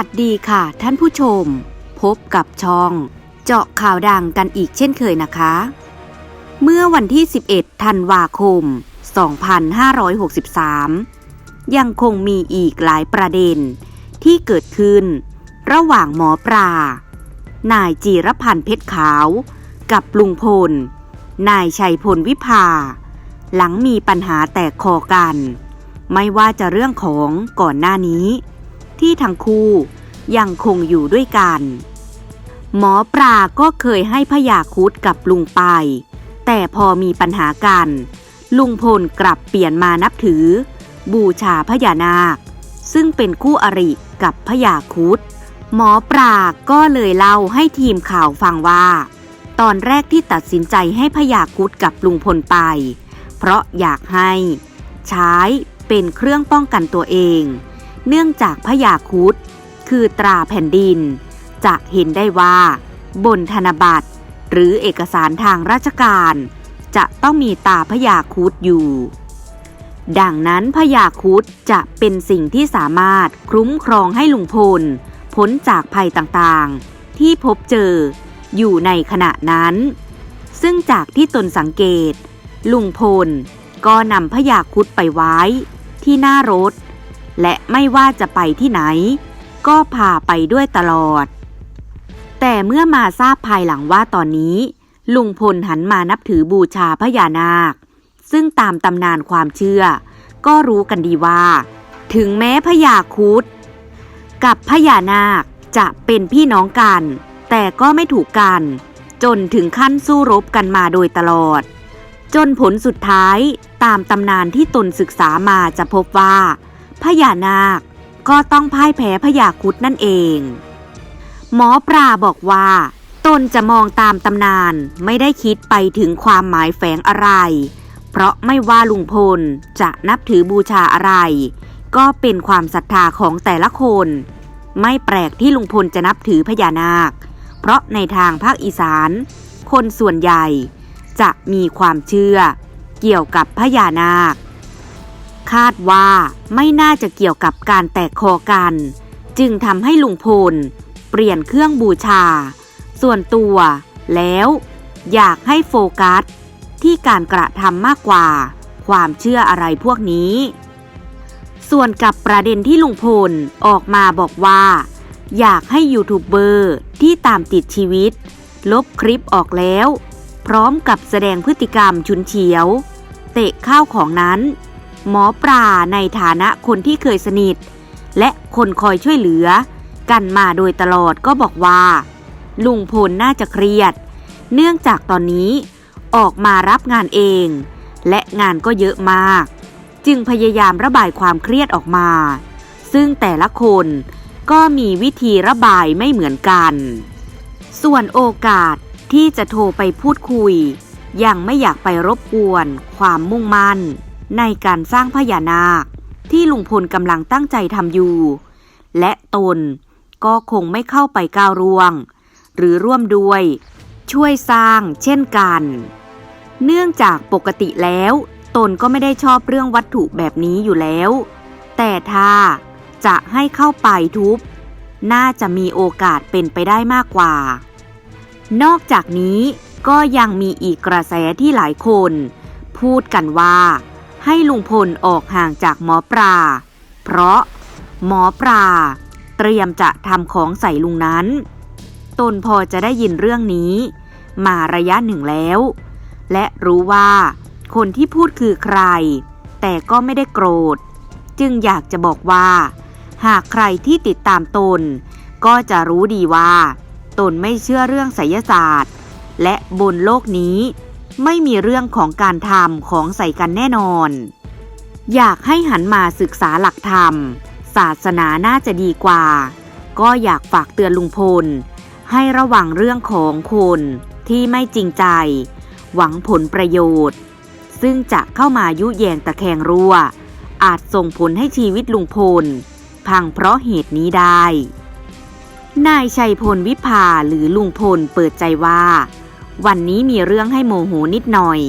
วัสดีค่ะ ท่านผู้ชม พบกับช่อง เจาะข่าวดังกันอีกเช่นเคยนะคะ เมื่อวันที่ 11 ธันวาคม 2563 ยังคงมีอีกหลายประเด็นที่เกิดขึ้น ระหว่างหมอปลานายจีรพันธ์เพชรขาว กับลุงพล นายชัยพลวิภา หลังมีปัญหาแตกคอกัน ไม่ว่าจะเรื่องของก่อนหน้านี้ ที่ทั้งคู่ยังคงอยู่ด้วยกัน หมอปลาก็เคยให้พยาคุดกับลุงไป แต่พอมีปัญหากัน ลุงพลกลับเปลี่ยนมานับถือ บูชาพญานาค ซึ่งเป็นคู่อริกับพญาคุดหมอปลาก็เลยเล่าให้ทีมข่าวฟังว่า ตอนแรกที่ตัดสินใจให้พญาคุดกับลุงพลไป เพราะอยากให้ ใช้เป็นเครื่องป้องกันตัวเอง เนื่องจากพญาคุดคือตราแผ่นดิน จะเห็นได้ว่า บนธนบัตร หรือเอกสารทางราชการ จะต้องมีตาพญาคุดอยู่ ดังนั้นพญาคุดจะเป็นสิ่งที่สามารถคุ้มครองให้ลุงพลพ้นจากภัยต่างๆ ที่พบเจออยู่ในขณะนั้น ซึ่งจากที่ตนสังเกต ลุงพลก็นำพญาคุดไปไว้ ที่หน้ารถ และไม่ว่าจะไปที่ไหน ก็พาไปด้วยตลอด แต่เมื่อมาทราบภายหลังว่าตอนนี้ ลุงพลหันมานับถือบูชาพญานาค ซึ่งตามตำนานความเชื่อ ก็รู้กันดีว่า ถึงแม้พญาครุดกับพญานาคจะเป็นพี่น้องกัน แต่ก็ไม่ถูกกัน จนถึงขั้นสู้รบกันมาโดยตลอด จนผลสุดท้ายตามตำนานที่ตนศึกษามาจะพบว่า พญานาค ก็ต้องพ่ายแพ้พญาคุดนั่นเอง หมอปลาบอกว่า ตนจะมองตามตำนานไม่ได้คิดไปถึงความหมายแฝงอะไร เพราะไม่ว่าลุงพลจะนับถือบูชาอะไร ก็เป็นความศรัทธาของแต่ละคน ไม่แปลกที่ลุงพลจะนับถือพญานาค เพราะในทางภาคอีสาน คนส่วนใหญ่จะมีความเชื่อเกี่ยวกับพญานาค คาดว่าไม่น่าจะเกี่ยวกับการแตกคอกัน จึงทำให้ลุงพล เปลี่ยนเครื่องบูชา ส่วนตัว แล้วอยากให้โฟกัส ที่การกระทำมากกว่า ความเชื่ออะไรพวกนี้ ส่วนกับประเด็นที่ลุงพลออกมาบอกว่า อยากให้ยูทูบเบอร์ที่ตามติดชีวิต ลบคลิปออกแล้ว พร้อมกับแสดงพฤติกรรมชุนเฉียว เตะข้าวของนั้น หมอปลาในฐานะคนที่เคยสนิท และคนคอยช่วยเหลือ กันมาโดยตลอดก็บอกว่า ลุงพลน่าจะเครียด เนื่องจากตอนนี้ออกมารับงานเอง และงานก็เยอะมาก จึงพยายามระบายความเครียดออกมา ซึ่งแต่ละคนก็มีวิธีระบายไม่เหมือนกัน ส่วนโอกาสที่จะโทรไปพูดคุย ยังไม่อยากไปรบกวนความมุ่งมั่น ในการสร้างพญานาค ที่ลุงพลกำลังตั้งใจทำอยู่ และตนก็คงไม่เข้าไปก้าวร่วง หรือร่วมด้วย ช่วยสร้างเช่นกัน เนื่องจากปกติแล้ว ตนก็ไม่ได้ชอบเรื่องวัตถุแบบนี้อยู่แล้ว แต่ถ้าจะให้เข้าไปทุบ น่าจะมีโอกาสเป็นไปได้มากกว่า นอกจากนี้ก็ยังมีอีกกระแสที่หลายคน พูดกันว่า ให้ลุงพลออกห่างจากหมอปลา เพราะหมอปลา เตรียมจะทำของใส่ลุงนั้น ตนพอจะได้ยินเรื่องนี้ มาระยะหนึ่งแล้ว และรู้ว่าคนที่พูดคือใคร แต่ก็ไม่ได้โกรธ จึงอยากจะบอกว่า หากใครที่ติดตามตน ก็จะรู้ดีว่า ตนไม่เชื่อเรื่องไสยศาสตร์ และบนโลกนี้ ไม่มีเรื่องของการทำของใส่กันแน่นอน อยากให้หันมาศึกษาหลักธรรม ศาสนาน่าจะดีกว่า ก็อยากฝากเตือนลุงพล ให้ระวังเรื่องของคนที่ไม่จริงใจ หวังผลประโยชน์ ซึ่งจะเข้ามายุแยงตะแคงรั่ว อาจส่งผลให้ชีวิตลุงพล พังเพราะเหตุนี้ได้ นายชัยพลวิภาหรือลุงพลเปิดใจว่า วันนี้มีเรื่องให้โมโหนิดหน่อย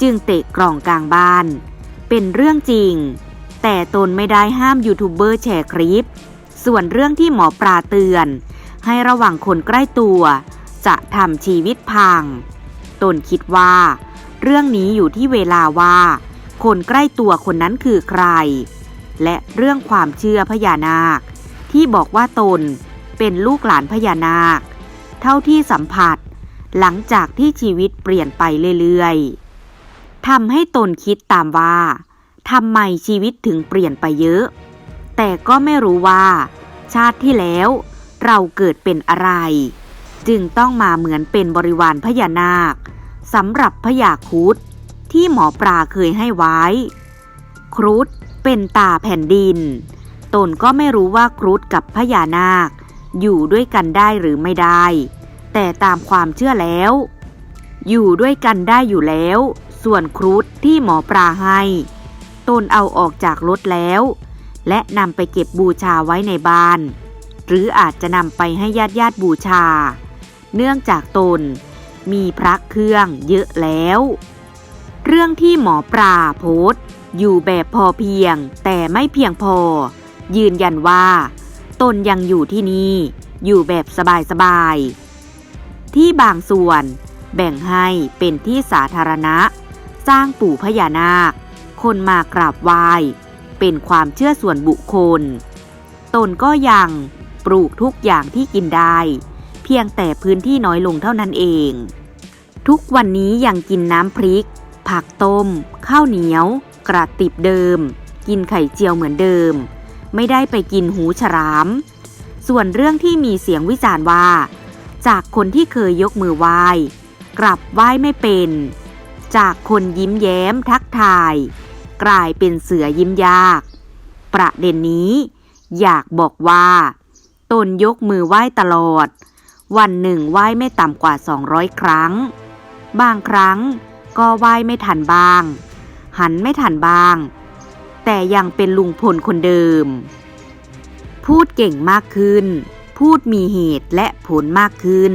จึงเตะกล่องกลางบ้าน เป็นเรื่องจริง แต่ตนไม่ได้ห้ามยูทูบเบอร์แชร์คลิป ส่วนเรื่องที่หมอปลาเตือน ให้ระวังคนใกล้ตัว จะทำชีวิตพัง ตนคิดว่า เรื่องนี้อยู่ที่เวลาว่า คนใกล้ตัวคนนั้นคือใคร และเรื่องความเชื่อพญานาค ที่บอกว่าตนเป็นลูกหลานพญานาค เท่าที่สัมผัส หลังจากที่ชีวิตเปลี่ยนไปเรื่อยๆทำให้ตนคิดตามว่าทำไมชีวิตถึงเปลี่ยนไปเยอะ แต่ก็ไม่รู้ว่า ชาติที่แล้วเราเกิดเป็นอะไร จึงต้องมาเหมือนเป็นบริวารพญานาคสำหรับพญาครุดที่หมอปลาเคยให้ไว้ ครุฑเป็นตาแผ่นดิน ตนก็ไม่รู้ว่าครุฑกับพญานาค อยู่ด้วยกันได้หรือไม่ได้ แต่ตามความเชื่อแล้ว อยู่ด้วยกันได้อยู่แล้ว ส่วนครุฑที่หมอปลาให้ ตนเอาออกจากรถแล้ว และนำไปเก็บบูชาไว้ในบ้าน หรืออาจจะนำไปให้ญาติญาติบูชา เนื่องจากตนมีพระเครื่องเยอะแล้ว เรื่องที่หมอปลาโพสต์อยู่แบบพอเพียงแต่ไม่เพียงพอ ยืนยันว่า ตนยังอยู่ที่นี่ อยู่แบบสบายๆ ที่บางส่วน แบ่งให้เป็นที่สาธารณะ สร้างปู่พญานาค คนมากราบไหว้ เป็นความเชื่อส่วนบุคคล ตนก็ยังปลูกทุกอย่างที่กินได้ เพียงแต่พื้นที่น้อยลงเท่านั้นเอง ทุกวันนี้ยังกินน้ำพริก ผักต้ม ข้าวเหนียว กระติบเดิม กินไข่เจียวเหมือนเดิม ไม่ได้ไปกินหูฉลาม ส่วนเรื่องที่มีเสียงวิจารณ์ว่า จากคนที่เคยยกมือไหว้ กลับไหว้ไม่เป็น จากคนยิ้มแย้มทักทาย กลายเป็นเสือยิ้มยาก ประเด็นนี้ อยากบอกว่า ตนยกมือไหว้ตลอด วันหนึ่งไหว้ไม่ต่ำกว่า 200 ครั้ง บางครั้งก็ไหว้ไม่ทันบ้าง หันไม่ทันบ้าง แต่ยังเป็นลุงพลคนเดิม พูดเก่งมากขึ้น พูดมีเหตุและผลมากขึ้น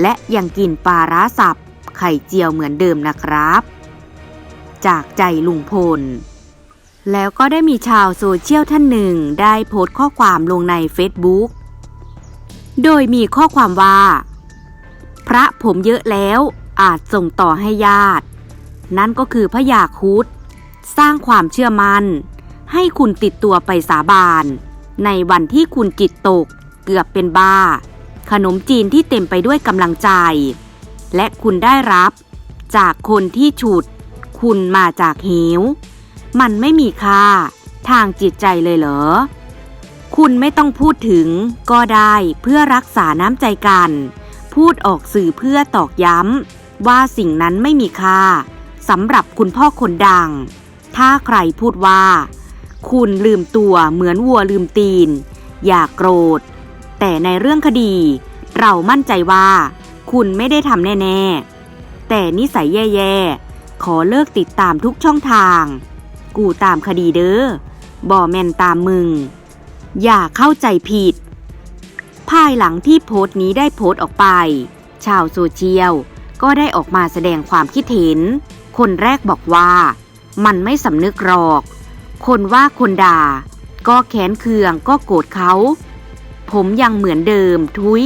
และยังกินปลาร้าสับไข่เจียวเหมือนเดิมนะครับ จากใจลุงพล แล้วก็ได้มีชาวโซเชียลท่านหนึ่งได้โพสต์ข้อความลงใน Facebook โดยมีข้อความว่า พระผมเยอะแล้วอาจส่งต่อให้ญาติ นั่นก็คือพระยาคุดสร้างความเชื่อมัน่น ให้คุณติดตัวไปสาบาน ในวันที่คุณจิตตก เกือบเป็นบ้า ขนมจีนที่เต็มไปด้วยกำลังใจ และคุณได้รับ จากคนที่ฉุด คุณมาจากเหวมันไม่มีค่า ทางจิตใจเลยเหรอ คุณไม่ต้องพูดถึงก็ได้เพื่อรักษาน้ำใจกัน พูดออกสื่อเพื่อตอกย้ำว่าสิ่งนั้นไม่มีค่าสำหรับคุณพ่อคนดัง ถ้าใครพูดว่า คุณลืมตัวเหมือนวัวลืมตีน อย่ากโกรธ แต่ในเรื่องคดี เรามั่นใจว่า คุณไม่ได้ทำแน่ ๆ แต่นิสัยแย่ๆ ขอเลิกติดตามทุกช่องทาง กูตามคดีเด้อบ่แมนตามมึง อย่าเข้าใจผิด ภายหลังที่โพสต์นี้ได้โพสต์ออกไป ชาวโซเชียลก็ได้ออกมาแสดงความคิดเห็น คนแรกบอกว่า มันไม่สำนึกหรอก คนว่าคนด่า ก็แค้นเคืองก็โกรธเขา ผมยังเหมือนเดิม ทุย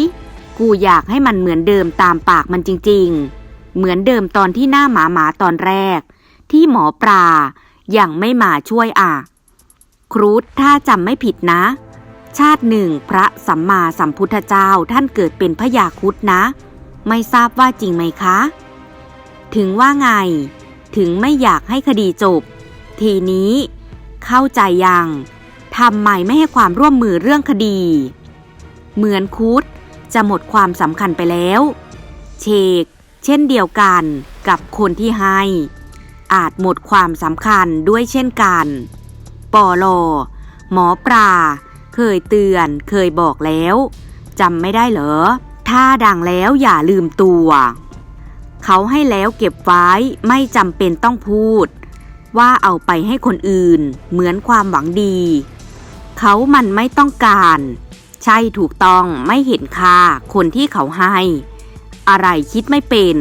กูอยากให้มันเหมือนเดิมตามปากมันจริง ๆ เหมือนเดิมตอนที่หน้าหมาหมาตอนแรก ที่หมอปลายังไม่มาช่วยอะ ครูดถ้าจำไม่ผิดนะ ชาติหนึ่งพระสัมมาสัมพุทธเจ้าท่านเกิดเป็นพระยาครุดนะ ไม่ทราบว่าจริงไหมคะ ถึงว่าไง ถึงไม่อยากให้คดีจบ ทีนี้ เข้าใจยังทำไมไม่ให้ความร่วมมือเรื่องคดี เหมือนคุดจะหมดความสำคัญไปแล้ว เชก เช่นเดียวกันกับคนที่ให้ อาจหมดความสำคัญด้วยเช่นกันปอลอหมอปลาเคยเตือนเคยบอกแล้วจำไม่ได้เหรอ ถ้าดังแล้วอย่าลืมตัว เขาให้แล้วเก็บไว้ไม่จำเป็นต้องพูด ว่าเอาไปให้คนอื่นเหมือนความหวังดี เขามันไม่ต้องการ ใช่ถูกต้องไม่เห็นค่าคนที่เขาให้ อะไรคิดไม่เป็น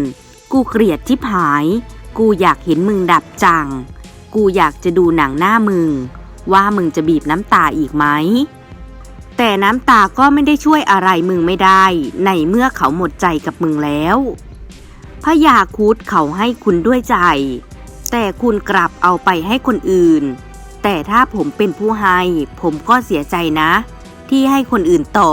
กูเกลียดชิบหาย กูอยากเห็นมึงดับจัง กูอยากจะดูหนังหน้ามึง ว่ามึงจะบีบน้ำตาอีกไหม แต่น้ำตาก็ไม่ได้ช่วยอะไรมึงไม่ได้ ในเมื่อเขาหมดใจกับมึงแล้วพระยาครุดเขาให้คุณด้วยใจ แต่คุณกลับเอาไปให้คนอื่น แต่ถ้าผมเป็นผู้ให้ ผมก็เสียใจนะ ที่ให้คนอื่นต่อ